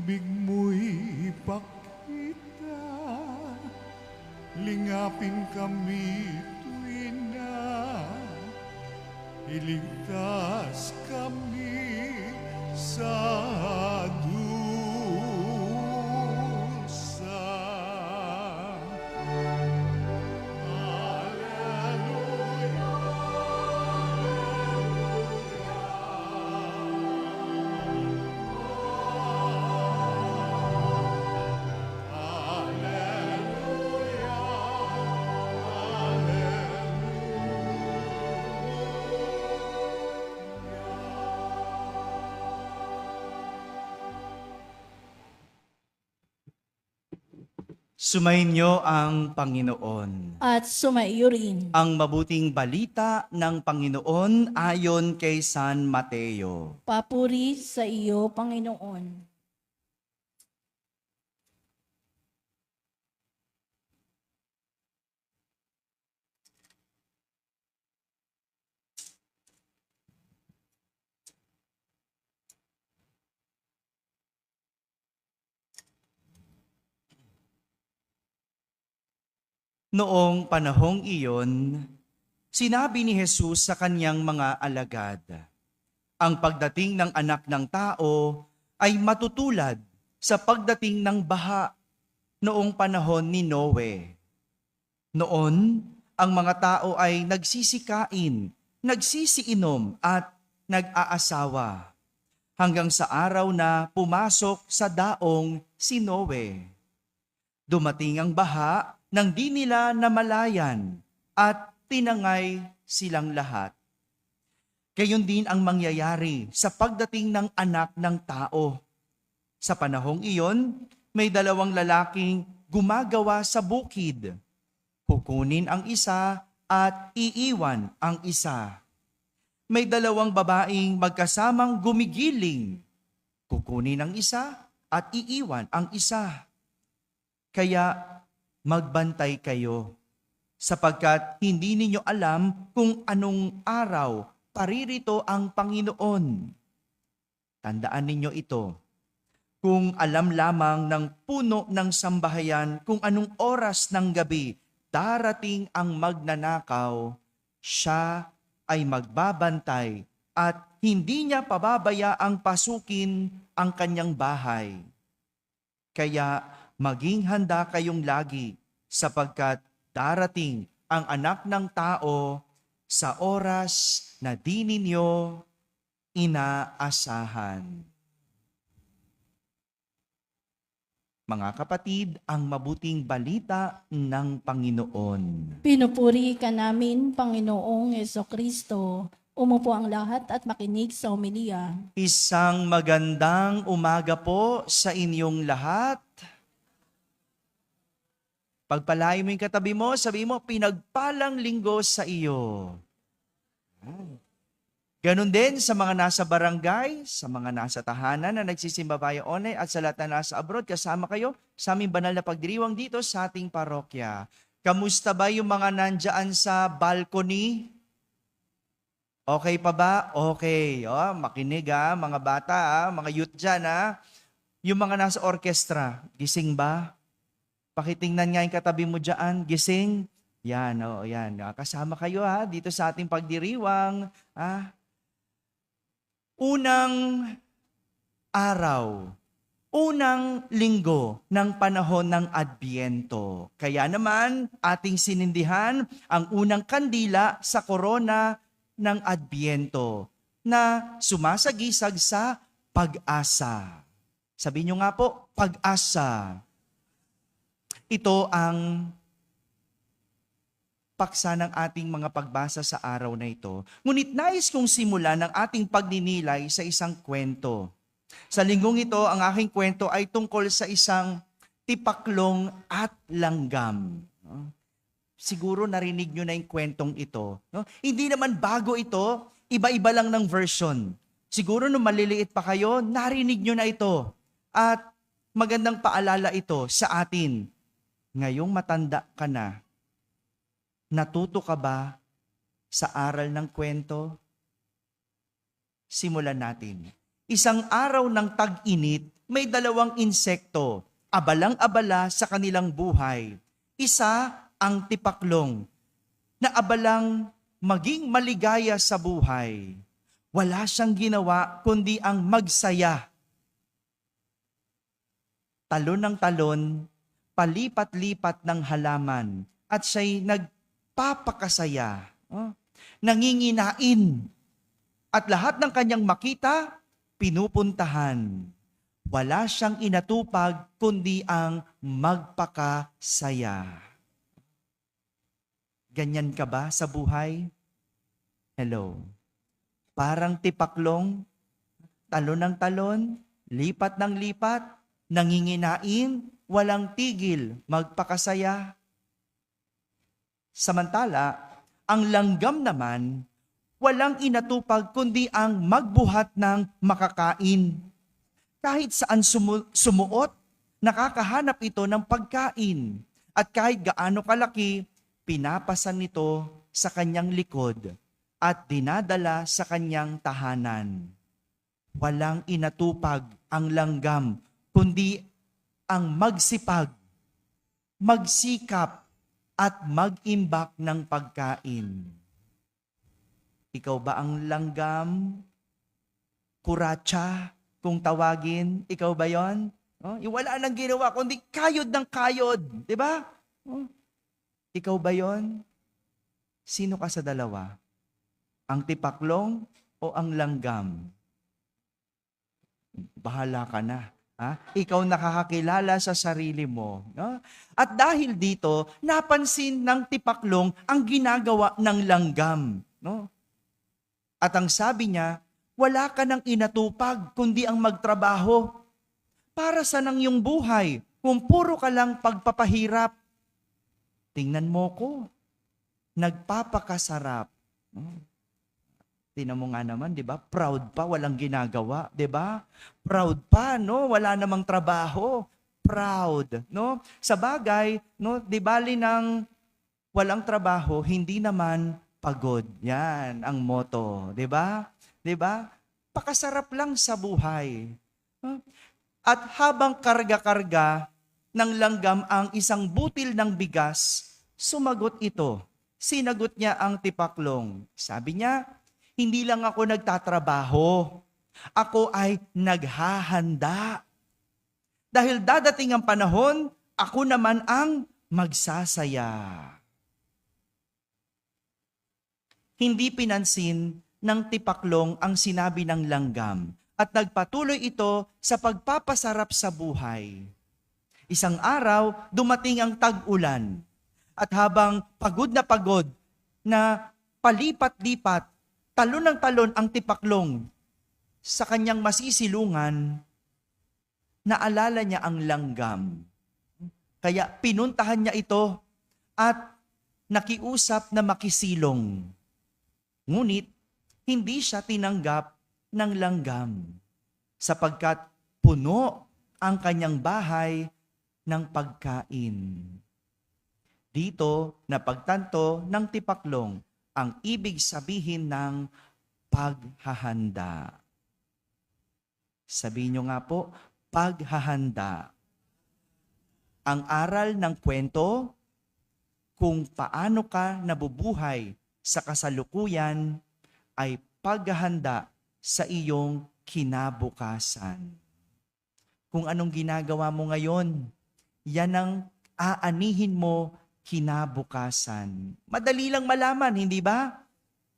Pag-ibig mo'y ipakita. Lingapin kami Sumainyo ang Panginoon. at sumaiyo rin. Ang mabuting balita ng Panginoon ayon kay San Mateo. Papuri sa iyo, Panginoon. Noong panahong iyon, sinabi ni Jesus sa kanyang mga alagad, ang pagdating ng anak ng tao ay matutulad sa pagdating ng baha noong panahon ni Noe. Noon, ang mga tao ay nagsisikain, nagsisiinom at nag-aasawa hanggang sa araw na pumasok sa daong si Noe. Dumating ang baha nang di nila namalayan at tinangay silang lahat. Gayon din ang mangyayari sa pagdating ng anak ng tao. Sa panahong iyon, may dalawang lalaking gumagawa sa bukid. Kukunin ang isa at iiwan ang isa. May dalawang babaeng magkasamang gumigiling. Kukunin ang isa at iiwan ang isa. Kaya magbantay kayo sapagkat hindi ninyo alam kung anong araw paririto ang Panginoon. Tandaan ninyo ito. Kung alam lamang ng puno ng sambahayan kung anong oras ng gabi darating ang magnanakaw, siya ay magbabantay at hindi niya pababayaang pasukin ang kanyang bahay. Kaya maging handa kayong lagi sapagkat darating ang anak ng tao sa oras na di ninyo inaasahan. Mga kapatid, ang mabuting balita ng Panginoon. Pinupuri ka namin, Panginoong Yeso Kristo. Umupo ang lahat at makinig sa homilia. Isang magandang umaga po sa inyong lahat. Pagpalain mo yung katabi mo, sabi mo, pinagpalang linggo sa iyo. Ganon din sa mga nasa barangay, sa mga nasa tahanan na nagsisimba via online at sa lahat na nasa abroad, kasama kayo sa aming banal na pagdiriwang dito sa ating parokya. Kamusta ba yung mga nandyan sa balcony? Okay pa ba? Okay. O, makinig ha, mga bata ha, mga youth dyan ha. Yung mga nasa orkestra, gising ba? Pakitingnan nga yung katabi mo dyan, gising. Yan, o, yan. Ah, Kasama kayo ha, dito sa ating pagdiriwang. Ha? Unang araw, unang linggo ng panahon ng Adbiento. Kaya naman, ating sinindihan ang unang kandila sa korona ng Adbiento na sumasagisag sa pag-asa. Sabi nyo nga po, pag-asa. Ito ang paksa ng ating mga pagbasa sa araw na ito. Ngunit nais kong simulan ng ating pagninilay sa isang kwento. Sa linggong ito, ang aking kwento ay tungkol sa isang tipaklong at langgam. Siguro narinig nyo na yung kwentong ito. Hindi naman bago ito, iba-iba lang ng version. Siguro nung maliliit pa kayo, narinig nyo na ito. At magandang paalala ito sa atin. Ngayong matanda ka na, natuto ka ba sa aral ng kwento? Simulan natin. Isang araw ng tag-init, may dalawang insekto, abalang-abala sa kanilang buhay. Isa ang tipaklong, na abalang maging maligaya sa buhay. Wala siyang ginawa kundi ang magsaya. Talon ng talon, palipat-lipat ng halaman, at siya'y nagpapakasaya. Oh, nanginginain. At lahat ng kanyang makita, pinupuntahan. Wala siyang inatupag kundi ang magpakasaya. Ganyan ka ba sa buhay? Hello. Parang tipaklong, talon ng talon, lipat ng lipat, nanginginain, walang tigil, magpakasaya. Samantala, ang langgam naman, walang inatupag kundi ang magbuhat ng makakain. Kahit saan sumu- sumuot, nakakahanap ito ng pagkain. At kahit gaano kalaki, pinapasan nito sa kanyang likod at dinadala sa kanyang tahanan. Walang inatupag ang langgam, kundi ang magsipag, magsikap, at mag-imbak ng pagkain. Ikaw ba ang langgam? Kuratsa, kung tawagin, ikaw ba yon? Oh, wala nang ginawa, kundi kayod ng kayod. Di ba? Oh, ikaw ba yon? Sino ka sa dalawa? Ang tipaklong o ang langgam? Bahala ka na. Ha? Ikaw nakakakilala sa sarili mo. No? At dahil dito, napansin ng tipaklong ang ginagawa ng langgam. No? At ang sabi niya, wala ka nang inatupag kundi ang magtrabaho. Para sa nang yung buhay kung puro ka lang pagpapahirap? Tingnan mo ko. Nagpapakasarap. No? Tingnan mo nga naman, di ba? Proud pa, walang ginagawa, di ba? Proud pa, no? Wala namang trabaho. Proud, no? Sa bagay, no? Di bali ng walang trabaho, hindi naman pagod. Yan ang motto, di ba? Di ba? Pakasarap lang sa buhay. At habang karga-karga ng langgam ang isang butil ng bigas, sumagot ito. Sinagot niya ang tipaklong. Sabi niya, hindi lang ako nagtatrabaho. Ako ay naghahanda. Dahil dadating ang panahon, ako naman ang magsasaya. Hindi pinansin ng tipaklong ang sinabi ng langgam at nagpatuloy ito sa pagpapasarap sa buhay. Isang araw, dumating ang tag-ulan at habang pagod na pagod na palipat-lipat talon ng talon ang tipaklong sa kanyang masisilungan, naalala niya ang langgam. Kaya pinuntahan niya ito at nakiusap na makisilong. Ngunit, hindi siya tinanggap ng langgam sapagkat puno ang kanyang bahay ng pagkain. Dito, napagtanto ng tipaklong ang ibig sabihin ng paghahanda. Sabihin nyo nga po, paghahanda. Ang aral ng kwento kung paano ka nabubuhay sa kasalukuyan ay paghahanda sa iyong kinabukasan. Kung anong ginagawa mo ngayon, yan ang aanihin mo kinabukasan. Madali lang malaman, hindi ba?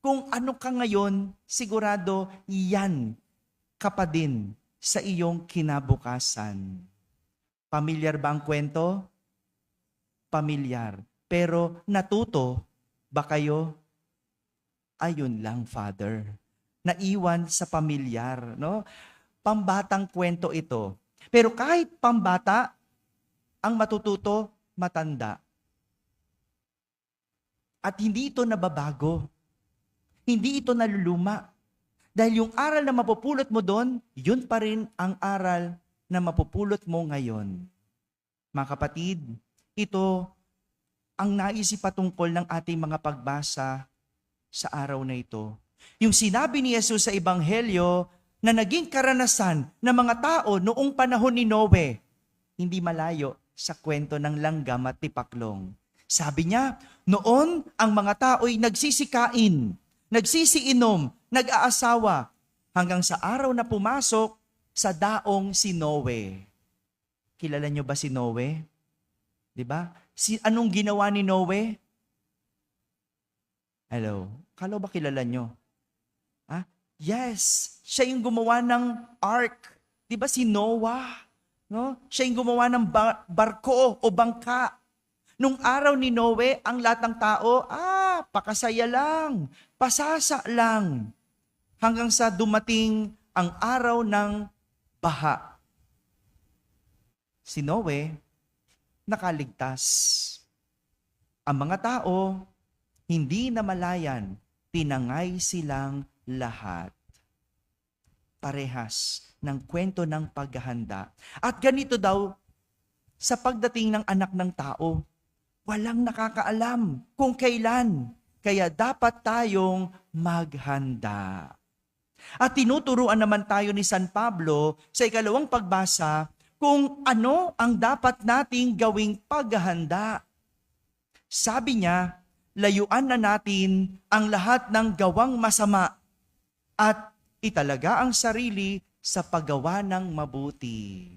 Kung ano ka ngayon, sigurado yan ka pa din sa iyong kinabukasan. Pamilyar ba ang kwento? Pamilyar. Pero natuto ba kayo? Ayun lang, Father. Naiwan sa pamilyar, no? Pambatang kwento ito. Pero kahit pambata, ang matututo, matanda. At hindi ito nababago. Hindi ito naluluma. Dahil yung aral na mapupulot mo doon, yun pa rin ang aral na mapupulot mo ngayon. Mga kapatid, ito ang naisip patungkol ng ating mga pagbasa sa araw na ito. Yung sinabi ni Jesus sa Ebanghelyo na naging karanasan ng mga tao noong panahon ni Noe, hindi malayo sa kwento ng langgam at tipaklong. Sabi niya, noon ang mga tao'y nagsisikain, nagsisiinom, nag-aasawa, hanggang sa araw na pumasok sa daong si Noe. Kilala niyo ba si Noe? 'Di ba? Si anong ginawa ni Noe? Hello. Kalo ba kilala niyo? Ah, yes, siya yung gumawa ng ark. 'Di ba si Noah? No? Siya yung gumawa ng ba- barko o bangka. Nung araw ni Noe, ang lahat ng tao, ah, pakasaya lang, pasasa lang. Hanggang sa dumating ang araw ng baha. Si Noe, nakaligtas. Ang mga tao, hindi namalayan, tinangay silang lahat. Parehas ng kwento ng paghahanda. At ganito daw, sa pagdating ng anak ng tao, walang nakakaalam kung kailan. Kaya dapat tayong maghanda. At tinuturuan naman tayo ni San Pablo sa ikalawang pagbasa kung ano ang dapat nating gawing paghahanda. Sabi niya, layuan na natin ang lahat ng gawang masama at italaga ang sarili sa paggawa ng mabuti.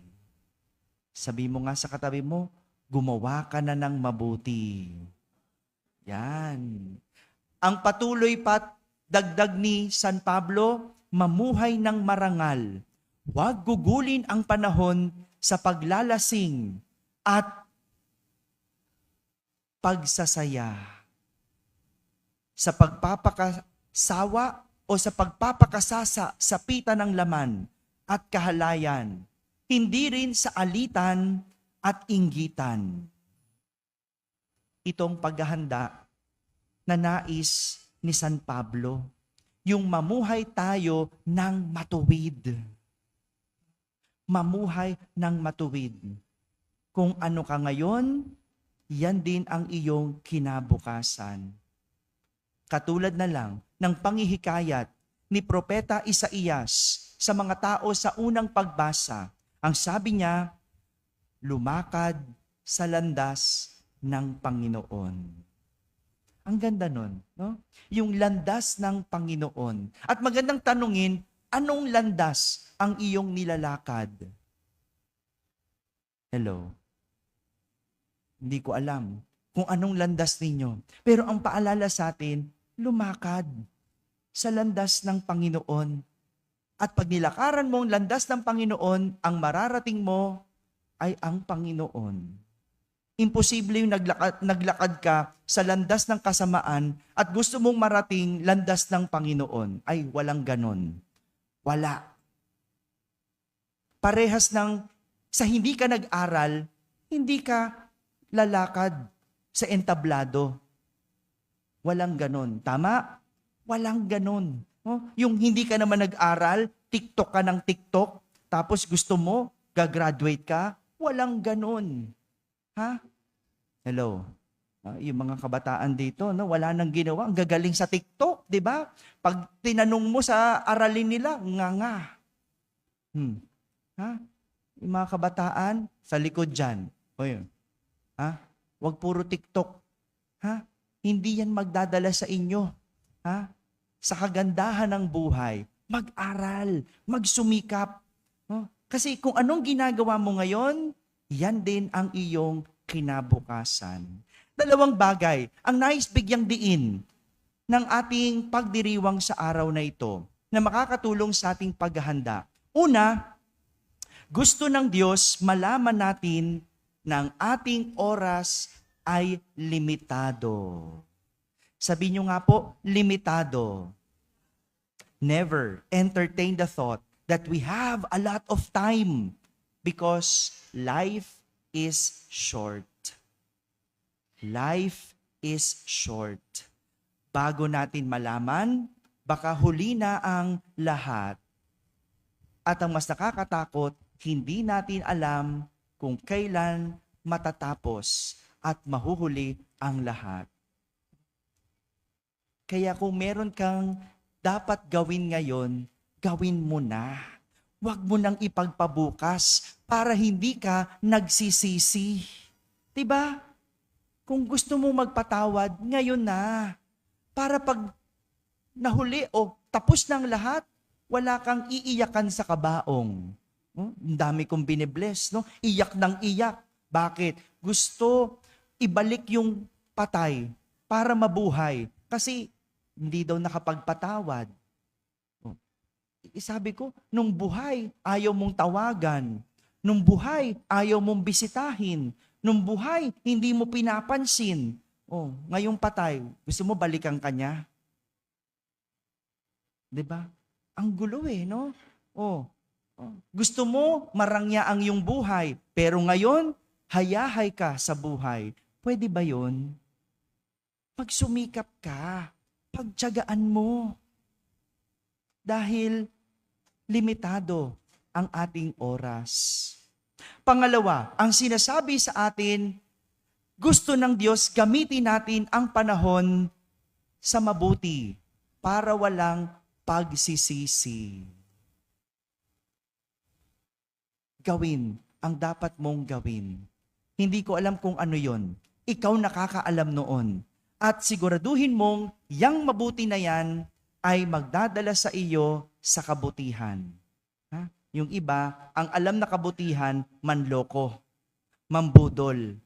Sabi mo nga sa katabi mo, gumawa ka na ng mabuti. Yan. Ang patuloy pat dagdag ni San Pablo, mamuhay ng marangal. Huwag gugulin ang panahon sa paglalasing at pagsasaya. Sa pagpapakasawa o sa pagpapakasasa sa pita ng laman at kahalayan. Hindi rin sa alitan at inggitan. Itong paghahanda na nais ni San Pablo, yung mamuhay tayo ng matuwid. Mamuhay ng matuwid. Kung ano ka ngayon, yan din ang iyong kinabukasan. Katulad na lang ng pangihikayat ni Propeta Isaías sa mga tao sa unang pagbasa. Ang sabi niya, lumakad sa landas ng Panginoon. Ang ganda nun, no? Yung landas ng Panginoon. At magandang tanungin, anong landas ang iyong nilalakad? Hello? Hindi ko alam kung anong landas ninyo. Pero ang paalala sa atin, lumakad sa landas ng Panginoon. At pag nilakaran mo ang landas ng Panginoon, ang mararating mo ay ang Panginoon. Imposible yung naglakad, naglakad ka sa landas ng kasamaan at gusto mong marating landas ng Panginoon. Ay, walang ganon. Wala. Parehas ng sa hindi ka nag-aral, hindi ka lalakad sa entablado. Walang ganon. Tama? Walang ganon. No? Yung hindi ka naman nag-aral, TikTok ka ng TikTok, tapos gusto mo, gagraduate ka, walang ganon. Ha? Hello? Ah, yung mga kabataan dito, no, wala nang ginawa. Ang gagaling sa TikTok, di ba? Pag tinanong mo sa aralin nila, nga nga. Hmm. Ha? Yung mga kabataan, sa likod dyan. O yun. Ha? Huwag puro TikTok. Ha? Hindi yan magdadala sa inyo. Ha? Sa kagandahan ng buhay, mag-aral, magsumikap. No? Kasi kung anong ginagawa mo ngayon, yan din ang iyong kinabukasan. Dalawang bagay ang nais bigyang diin ng ating pagdiriwang sa araw na ito na makakatulong sa ating paghahanda. Una, gusto ng Diyos malaman natin na ang ating oras ay limitado. Sabi nyo nga po, limitado. Never entertain the thought that we have a lot of time because life is short. Life is short. Bago natin malaman, baka huli na ang lahat. At ang mas nakakatakot, hindi natin alam kung kailan matatapos at mahuhuli ang lahat. Kaya kung meron kang dapat gawin ngayon, gawin mo na. Huwag mo nang ipagpabukas para hindi ka nagsisisi. 'Di ba? Kung gusto mo magpatawad, ngayon na. Para pag nahuli o tapos ng lahat, wala kang iiyakan sa kabaong. Oh, Ang dami kong binibless, no? Iyak ng iyak. Bakit? Gusto ibalik yung patay para mabuhay. Kasi hindi daw nakapagpatawad. Sabi ko, nung buhay, ayaw mong tawagan. Nung buhay, ayaw mong bisitahin. Nung buhay, hindi mo pinapansin. Oh, ngayong patay, gusto mo balikan ka niya? 'Di ba? Ang gulo eh, no? Oh. oh. Gusto mo marangya ang iyong buhay, pero ngayon hayahay ka sa buhay. Pwede ba 'yon? Pagsumikap ka, pagtiyagaan mo. Dahil limitado ang ating oras. Pangalawa, ang sinasabi sa atin, gusto ng Diyos gamitin natin ang panahon sa mabuti para walang pagsisisi. Gawin ang dapat mong gawin. Hindi ko alam kung ano yon. Ikaw nakakaalam noon. At siguraduhin mong yang mabuti na yan ay magdadala sa iyo sa kabutihan. Ha? Yung iba, ang alam na kabutihan, manloko, mambudol.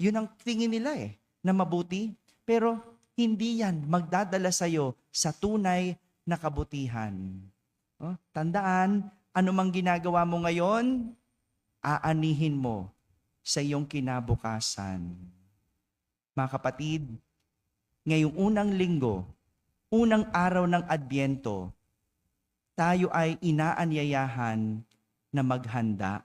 Yun ang tingin nila eh, na mabuti. Pero hindi yan magdadala sa iyo sa tunay na kabutihan. Oh, tandaan, anumang ginagawa mo ngayon, aanihin mo sa iyong kinabukasan. Mga kapatid, ngayong unang linggo, unang araw ng Adbyento, tayo ay inaanyayahan na maghanda.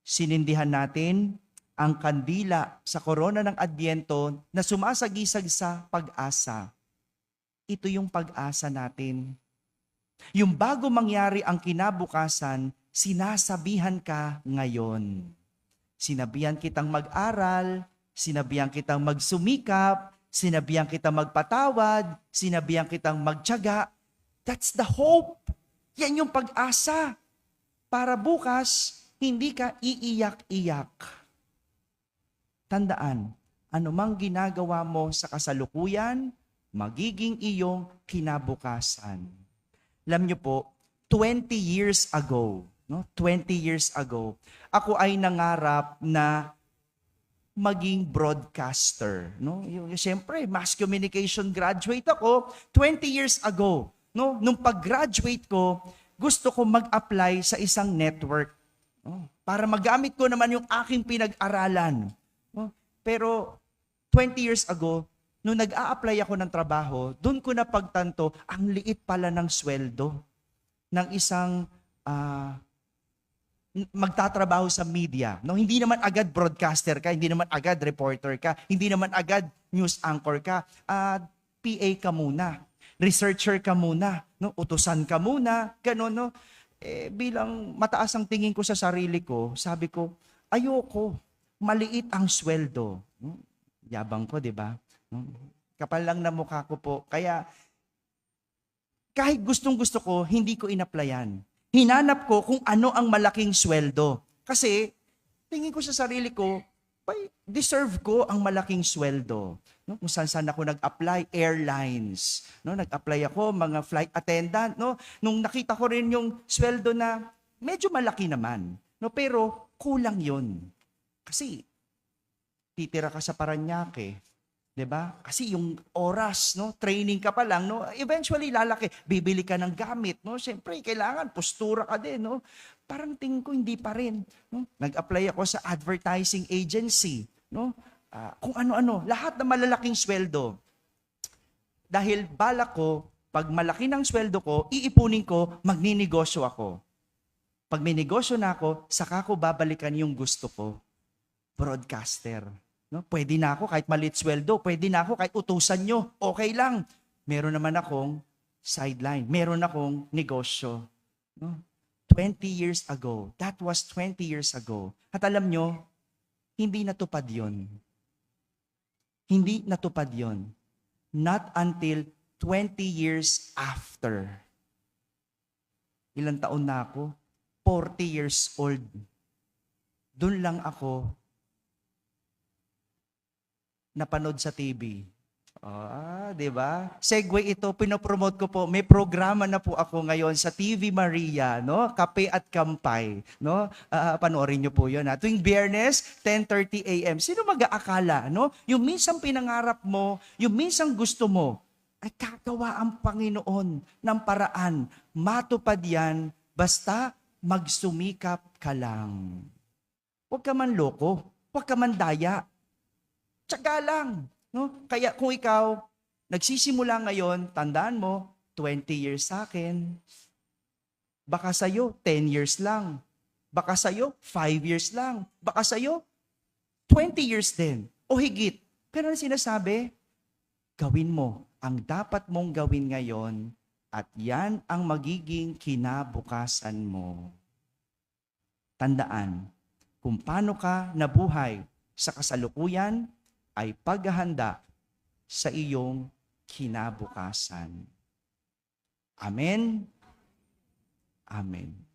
Sinindihan natin ang kandila sa korona ng Adbyento na sumasagisag sa pag-asa. Ito yung pag-asa natin. Yung bago mangyari ang kinabukasan, sinasabihan ka ngayon. Sinabihan kitang mag-aral, sinabihan kitang magsumikap, sinabihan kitang magpatawad, sinabihan kitang magtiyaga. That's the hope. Yan yung pag-asa. Para bukas, hindi ka iiyak-iyak. Tandaan, anumang ginagawa mo sa kasalukuyan, magiging iyong kinabukasan. Alam niyo po, 20 years ago, no? 20 years ago, ako ay nangarap na maging broadcaster, no? Yung syempre, mass communication graduate ako 20 years ago, no? Nung pag-graduate ko, gusto ko mag-apply sa isang network, no? Para magamit ko naman yung aking pinag-aralan. No? Pero 20 years ago, nung nag-a-apply ako ng trabaho, doon ko napagtanto, ang liit pala ng sweldo ng isang n- magtatrabaho sa media. No, hindi naman agad broadcaster ka, hindi naman agad reporter ka, hindi naman agad news anchor ka. Ah, PA ka muna, researcher ka muna, no, utusan ka muna, ganun no. Eh, bilang mataas ang tingin ko sa sarili ko, sabi ko, ayoko, maliit ang sweldo. No? Yabang ko, di ba? No? Kapal lang na mukha ko po. Kaya, kahit gustong gusto ko, hindi ko inaplayan. Hinanap ko kung ano ang malaking sweldo. Kasi, tingin ko sa sarili ko, "Bay, deserve ko ang malaking sweldo. No? Kung saan saan ako nag-apply, airlines. No? Nag-apply ako, mga flight attendant. No? Nung nakita ko rin yung sweldo na medyo malaki naman. No? Pero kulang yon Kasi titira ka sa Paranaque, 'di ba? Kasi yung oras, no, training ka pa lang, no, eventually lalaki, bibili ka ng gamit, no. Siyempre, kailangan postura ka din, no. Parang tingin ko hindi pa rin, no. Nag-apply ako sa advertising agency, no. Ah, kung ano-ano, lahat na malalaking sweldo. Dahil balak ko, pag malaki ng sweldo ko, iipunin ko, magninegosyo ako. Pag may negosyo na ako, saka ko babalikan yung gusto ko. Broadcaster. No? Pwede na ako kahit maliit sweldo, pwede na ako kahit utusan nyo, okay lang. Meron naman akong sideline, meron akong negosyo. No? 20 years ago, that was 20 years ago. At alam nyo, hindi natupad yon. Hindi natupad yon. Not until 20 years after. ilang taon na ako? 40 years old. Doon lang ako napanood sa TV. Ah, 'di ba? Segue ito, pinopromote ko po. May programa na po ako ngayon sa TV Maria, no? Kape at Kampay, no? Ah, panoorin niyo po 'yon. Ha? Tuwing Biyernes, 10:30 AM. Sino mag-aakala, no? Yung minsan pinangarap mo, yung minsan gusto mo, ay kagawa ang Panginoon ng paraan. Matupad yan, basta magsumikap ka lang. Huwag ka man loko, huwag ka man daya. Tsaga lang. No? Kaya kung ikaw, nagsisimula ngayon, tandaan mo, 20 years sa akin. Baka sa'yo, 10 years lang. Baka sa'yo, 5 years lang. Baka sa'yo, 20 years din. O higit. Pero ano sinasabi? Gawin mo ang dapat mong gawin ngayon at yan ang magiging kinabukasan mo. Tandaan, kung paano ka nabuhay sa kasalukuyan ay paghahanda sa iyong kinabukasan. Amen. Amen.